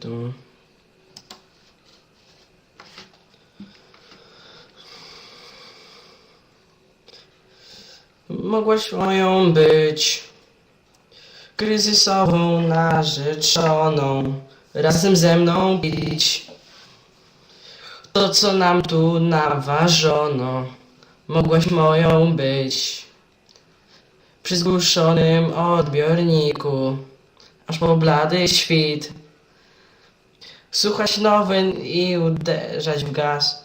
Tu. Mogłaś moją być kryzysową narzeczoną, razem ze mną pić to, co nam tu naważono. Mogłaś moją być przy zgłuszonym odbiorniku, aż po blady świt. Słuchać nowyn i uderzać w gaz.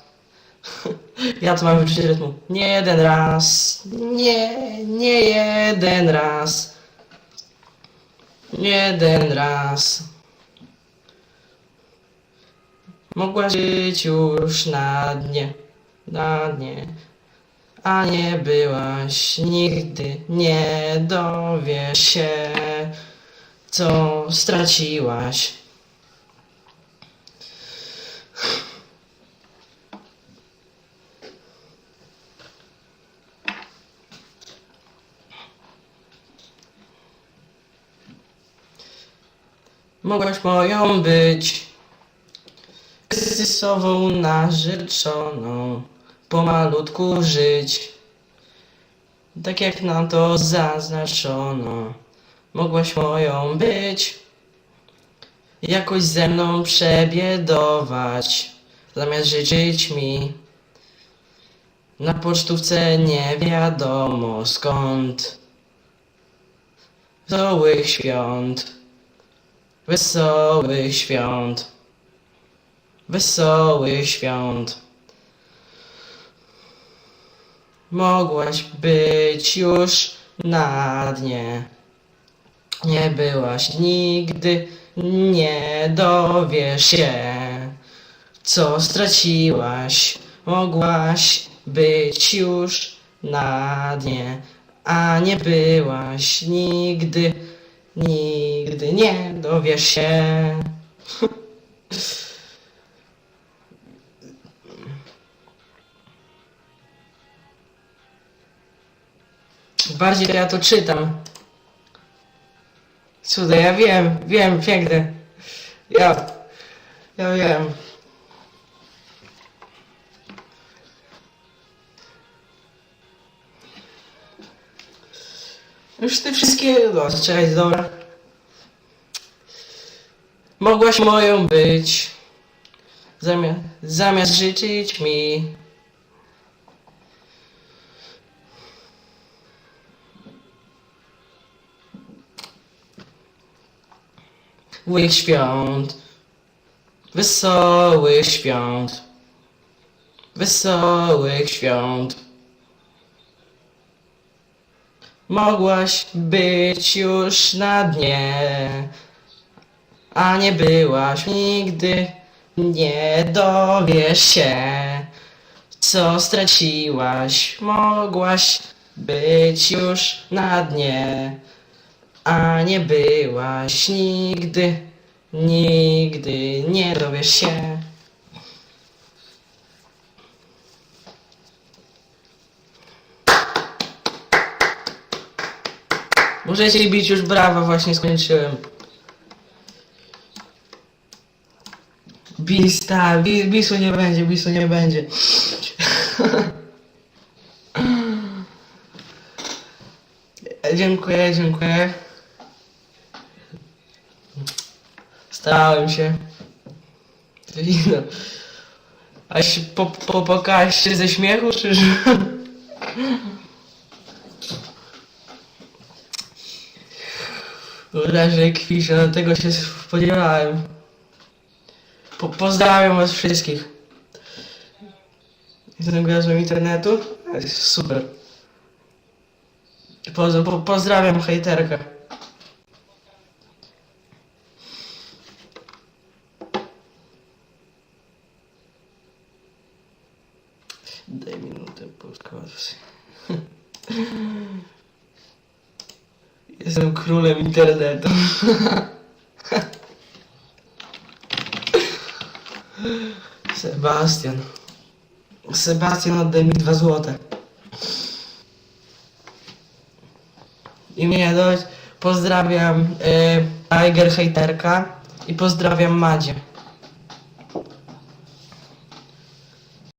Ja to mam wyczucie rytmu. Nie jeden raz. Nie, nie jeden raz. Nie jeden raz. Mogła żyć już na dnie, na dnie. A nie byłaś nigdy, nie dowiesz się, co straciłaś. Mogłaś moją być kryzysową narzeczoną, pomalutku żyć, tak jak nam to zaznaczono. Mogłaś moją być, jakoś ze mną przebiedować, zamiast życzyć mi. Na pocztówce nie wiadomo skąd. Wesołych świąt. Wesołych świąt. Wesołych świąt. Mogłaś być już na dnie. Nie byłaś nigdy, nie dowiesz się, co straciłaś. Mogłaś być już na dnie, a nie byłaś nigdy, nigdy nie dowiesz się. Bardziej ja to czytam. Cuda, ja wiem, wiem, piękne. Ja, ja wiem. Już te wszystkie, no, czekaj, dobra. Mogłaś moją być, zamiast, zamiast życzyć mi. Wesołych świąt, wesołych świąt, wesołych świąt. Mogłaś być już na dnie, a nie byłaś nigdy, nie dowiesz się, co straciłaś. Mogłaś być już na dnie, a nie byłaś nigdy, nigdy nie dowiesz się. Możecie bić już brawa, właśnie skończyłem. Bis, tak, bis, bisu nie będzie, bisu nie będzie. Dziękuję, dziękuję. Starałem się. No. A się po, popłakałaś się ze śmiechu, czy że... Wrażę kwisza, no tego się spodziewałem. Po, pozdrawiam was wszystkich. Jestem graczem internetu. Super. Po, po, pozdrawiam hejterkę. Daj minutę, poskładam się. Jestem królem internetu. Sebastian. Sebastian, oddaj mi dwa złote. I mnie dość. Pozdrawiam y, Tiger Haterka I pozdrawiam Madzie.